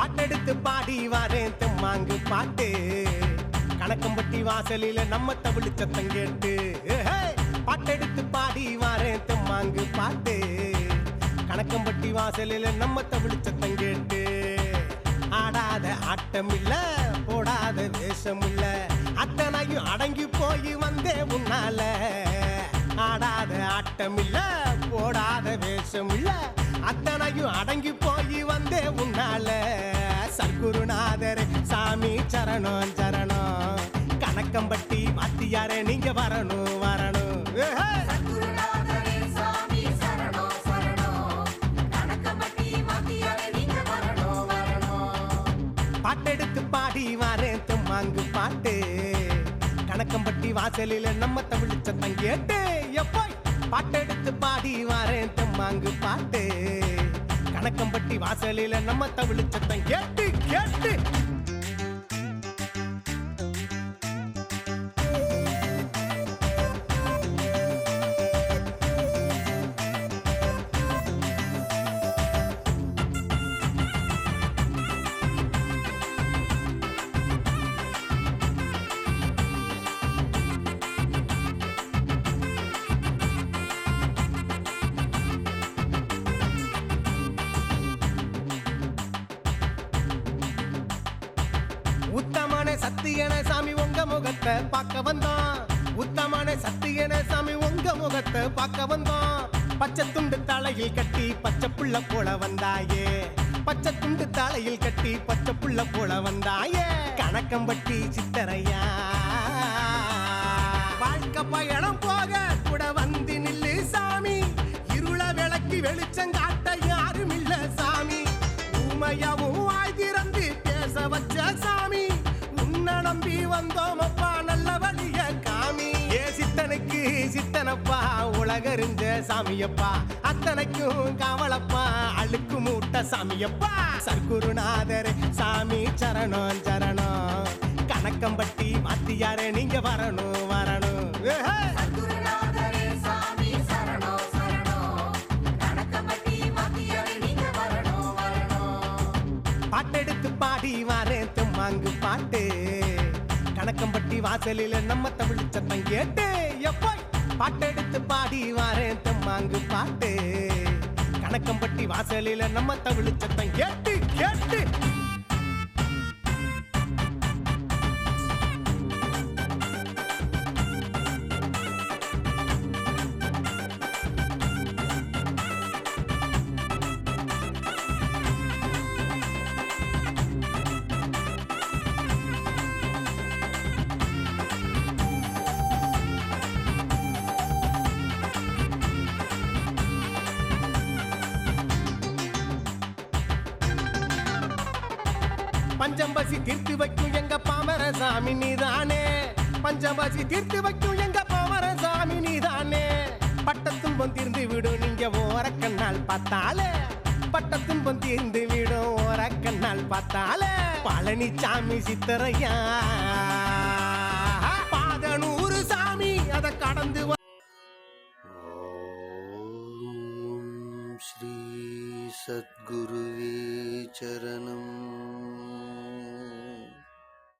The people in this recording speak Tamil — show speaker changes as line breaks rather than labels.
பாட்டெடுத்து பாடி வாரேன் தெம்மாங்கு பாட்டு. கணக்கம்பட்டி வாசலில நம்ம தமிழ் சத்தம் கேட்டு. பாட்டெடுத்து பாடி வாரேன் தெம்மாங்கு பாட்டு. கணக்கம்பட்டி வாசலில நம்ம தமிழ் சத்தம் கேட்டு. ஆடாத ஆட்டம் இல்ல போடாத வேஷம் இல்ல அத்தனையும் அடங்கி போய் வந்தே உன்னால. ஆடாத ஆட்டம் இல்ல போடாத வேஷம் இல்ல அத்தனையும் அடங்கி சரணம் சரணம். கணக்கம்பட்டி வாத்தியாரே நீங்க வரணும் வரணும்.
நீங்க வரணும் வரணும்
பாட்டெடுத்து பாடி வாரேன் தும்மாங்கு பாட்டு. கணக்கம்பட்டி வாசலில நம்ம தமிழ் சத்தம் கேட்டு எப்போ? பாட்டெடுத்து பாடி வாரேன் தும்மாங்கு பாட்டு. கணக்கம்பட்டி வாசலில நம்ம தமிழ் சத்தம் கேட்டு கேட்டு. உத்தமான சத்தியன சாமி உங்க முகத்தை பார்க்க வந்தான். உத்தமான சத்தியன சாமி உங்க முகத்தை பார்க்க வந்தான். பச்சை துண்டு தலையில் கட்டி பச்சை புள்ள போல வந்தாயே. பச்சை துண்டு தலையில் கட்டி பச்சை புள்ள போல வந்தாயே. கணக்கம்பட்டி சித்தரையா. வாழ்க்கை பயணம் போக கூட வந்து நில்லு சாமி. இருள விளக்கி வெளிச்சம் காட்ட யாரும் இல்ல சாமி. ஊமையாவும் வாய் திறந்து பேச வச்ச சாமி வந்தோம் அப்பா நல்ல வழிய காமி. ஏ சித்தனுக்கு சித்தனப்பா உலகறிஞ்ச சாமியப்பா. அத்தனைக்கும் காவலப்பா அழுக்கு மூட்ட சாமியப்பா. சர்க்குருநாதர் சாமி சரணம் சரணம். கணக்கம்பட்டி வாத்தியாரே நீங்க வரணும் வரணும். ஏஹே!
சத்குருநாதரே சாமி சரணம் சரணம். கணக்கம்பட்டி வாத்தியாரே நீங்க வரணும் வரணும்.
பாட்டெடுத்து பாடி வாரேன் தும்மாங்கு பாட்டு. கணக்கம்பட்டி வாசலில நம்ம தமிழ் சத்தம் கேட்டு. எப்போ பாட்டெடுத்து பாடி வாரேன் தம்மாங்கு பாட்டு. கணக்கம்பட்டி வாசலில நம்ம தமிழ் சத்தம் கேட்டு. பஞ்சம்பசி தீர்த்து வைக்கும் எங்க பாமர சாமி நீதானே பஞ்சம்பசி தீர்த்து வைக்கும் எங்க பாமர சாமி நீதானே பட்டத்துன்பம் தீர்ந்து விடும் நீங்க ஓரக்கண்ணால் பார்த்தாலே பட்டத்துன்பம் தீர்ந்து விடும் ஓரக்கண்ணால் பார்த்தாலே பழனிசாமி சித்தரையா பாதனூறு சாமி அதை கடந்து வ-
ॐ श्री सद्गुरुवे चरणम्